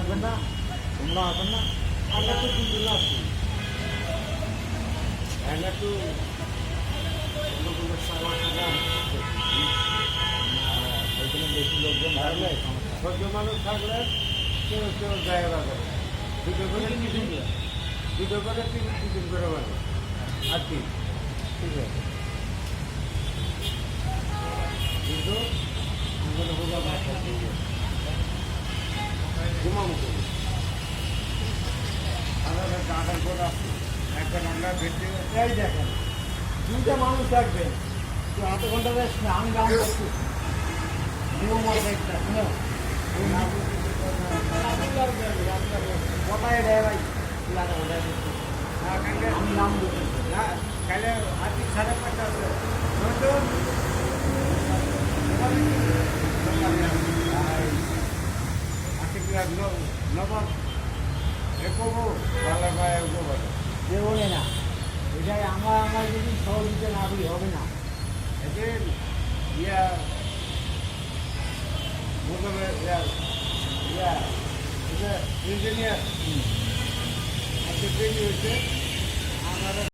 আসবেন না তোমরা আসবেন না। আমরা তো দুজন আছি। আমরা তো বেশি লোকজন থাকলে সহ্য মানুষ থাকলে কেউ কেউ জায়গা করে দুটো করে টিফিন দুটো করে টিফিন টিফিন করে বাজে। আর কি? ঠিক আছে। কিন্তু ঘুমাবো করে আসছি এখন আমরা ভেটে এই দেখেন দুইটা মানুষ থাকবে তো আধ ঘণ্টা বেশ আমি গান করছি। নিয়ম আছে একটা শুনো। কোথায় দেয় ভাই ওটাই আমি নাম বলছি কালে আর্থিক সাড়ে পাঁচটা আছে বলে না। এটাই আমরা আমরা যদি সহযোগিতা না করি হবে না। এদের ইয়া ইয়া ইয়া ইঞ্জিনিয়ার হয়েছে। আমরা